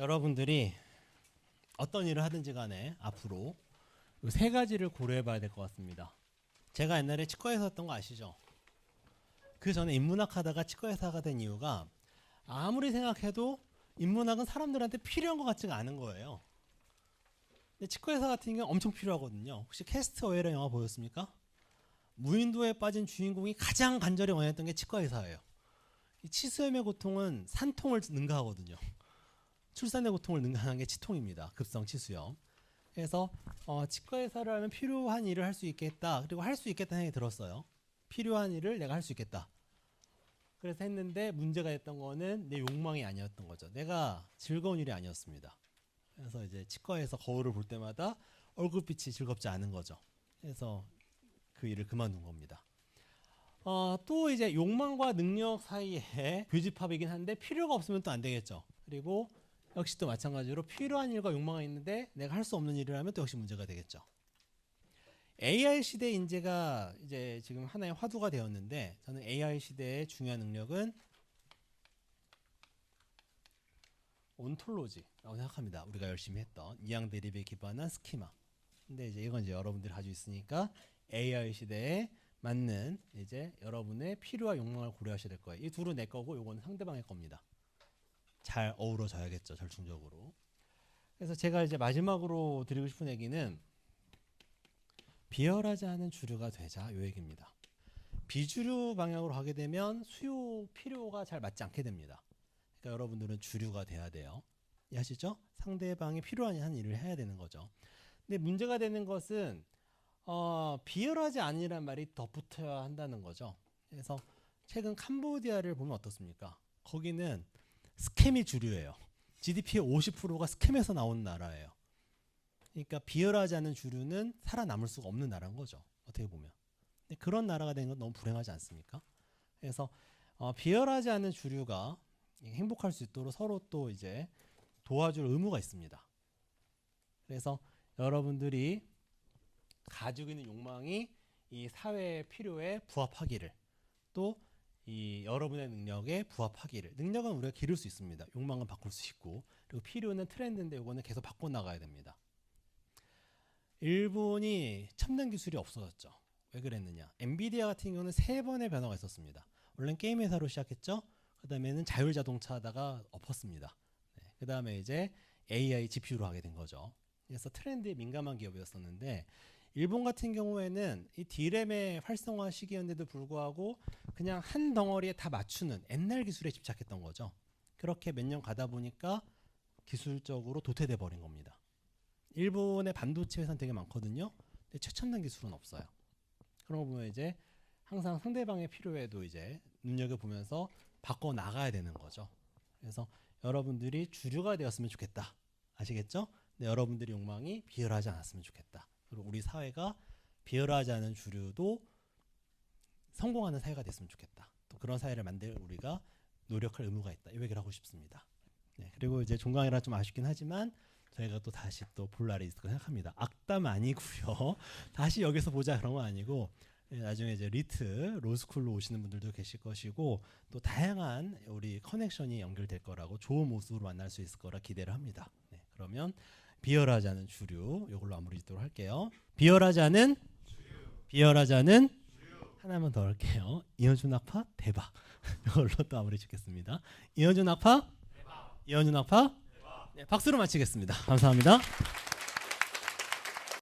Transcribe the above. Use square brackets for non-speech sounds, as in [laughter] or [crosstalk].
여러분들이 어떤 일을 하든지 간에 앞으로 이세 가지를 고려해 봐야 될 것 같습니다. 제가 옛날에 치과에서 했던 거 아시죠? 그 전에 인문학 하다가 치과의사가 된 이유가 아무리 생각해도 인문학은 사람들한테 필요한 것 같지가 않은 거예요. 근데 치과의사 같은 경우는 엄청 필요하거든요. 혹시 캐스트 어웨이라는 영화 보셨습니까? 무인도에 빠진 주인공이 가장 간절히 원했던 게 치과의사예요. 이 치수염의 고통은 산통을 능가하거든요. 출산의 고통을 능가하는 게 치통입니다. 급성 치수염. 그래서 어, 치과의사를 하면 필요한 일을 할 수 있겠다. 그리고 할 수 있겠다는 생각이 들었어요. 필요한 일을 내가 할 수 있겠다. 그래서 했는데 문제가 됐던 거는 내 욕망이 아니었던 거죠. 내가 즐거운 일이 아니었습니다. 그래서 이제 치과에서 거울을 볼 때마다 얼굴빛이 즐겁지 않은 거죠. 그래서 그 일을 그만둔 겁니다. 어, 또 이제 욕망과 능력 사이에 [laughs] 교집합이긴 한데 필요가 없으면 또 안 되겠죠. 그리고 역시 또 마찬가지로 필요한 일과 욕망이 있는데 내가 할 수 없는 일을 하면 또 역시 문제가 되겠죠. AI 시대 인재가 이제 지금 하나의 화두가 되었는데 저는 AI 시대의 중요한 능력은 온톨로지라고 생각합니다. 우리가 열심히 했던 이양 대립에 기반한 스키마. 근데 이제 이건 이제 여러분들이 가지고 있으니까 AI 시대에 맞는 이제 여러분의 필요와 욕망을 고려하셔야 될 거예요. 이 둘은 내 거고 요거는 상대방의 겁니다. 잘 어우러져야겠죠, 절충적으로. 그래서 제가 이제 마지막으로 드리고 싶은 얘기는 비열하지 않은 주류가 되자 요 얘기입니다. 비주류 방향으로 가게 되면 수요 필요가 잘 맞지 않게 됩니다. 그러니까 여러분들은 주류가 돼야 돼요. 이해하시죠? 상대방이 필요한 한 일을 해야 되는 거죠. 근데 문제가 되는 것은 어, 비열하지 않으란 말이 덧붙어야 한다는 거죠. 그래서 최근 캄보디아를 보면 어떻습니까? 거기는 스캠이 주류예요. GDP의 50%가 스캠에서 나온 나라예요. 그러니까 비열하지 않은 주류는 살아남을 수가 없는 나라인 거죠. 어떻게 보면. 그런 나라가 되는 건 너무 불행하지 않습니까? 그래서 어, 비열하지 않은 주류가 행복할 수 있도록 서로 또 이제 도와줄 의무가 있습니다. 그래서 여러분들이 가지고 있는 욕망이 이 사회의 필요에 부합하기를 또이 여러분의 능력에 부합하기를 능력은 우리가 기를 수 있습니다. 욕망은 바꿀 수 있고 그리고 필요는 트렌드인데 이거는 계속 바꿔 나가야 됩니다. 일본이 첨단 기술이 없어졌죠. 왜 그랬느냐? 엔비디아 같은 경우는 세 번의 변화가 있었습니다. 원래 게임 회사로 시작했죠. 그다음에는 자율 자동차 하다가 엎었습니다. 네. 그다음에 이제 AI GPU로 하게 된 거죠. 그래서 트렌드에 민감한 기업이었었는데 일본 같은 경우에는 이 D램의 활성화 시기였는데도 불구하고 그냥 한 덩어리에 다 맞추는 옛날 기술에 집착했던 거죠. 그렇게 몇 년 가다 보니까 기술적으로 도태돼 버린 겁니다. 일본의 반도체 회사는 되게 많거든요. 근데 최첨단 기술은 없어요. 그런 거 보면 이제 항상 상대방의 필요에도 이제 눈여겨 보면서 바꿔 나가야 되는 거죠. 그래서 여러분들이 주류가 되었으면 좋겠다. 아시겠죠? 근데 여러분들의 욕망이 비열하지 않았으면 좋겠다. 그리고 우리 사회가 비열하지 않은 주류도 성공하는 사회가 됐으면 좋겠다. 또 그런 사회를 만들 우리가 노력할 의무가 있다. 이 얘기를 하고 싶습니다. 네, 그리고 이제 종강이라 좀 아쉽긴 하지만 저희가 또 다시 또 볼 날이 있을 거 생각합니다. 악담 아니고요. [laughs] 다시 여기서 보자 그런 건 아니고 예, 나중에 이제 리트 로스쿨로 오시는 분들도 계실 것이고 또 다양한 우리 커넥션이 연결될 거라고 좋은 모습으로 만날 수 있을 거라 기대를 합니다. 네, 그러면 비열하지 않은 주류 이걸로 마무리 짓도록 할게요. 비열하지 않은 비열하지 않은 하나만 더 할게요. 이현준 악파 대박. [laughs] 이걸로 또 마무리 짓겠습니다. 이현준 악파 이현준 악파 네, 박수로 마치겠습니다. 감사합니다.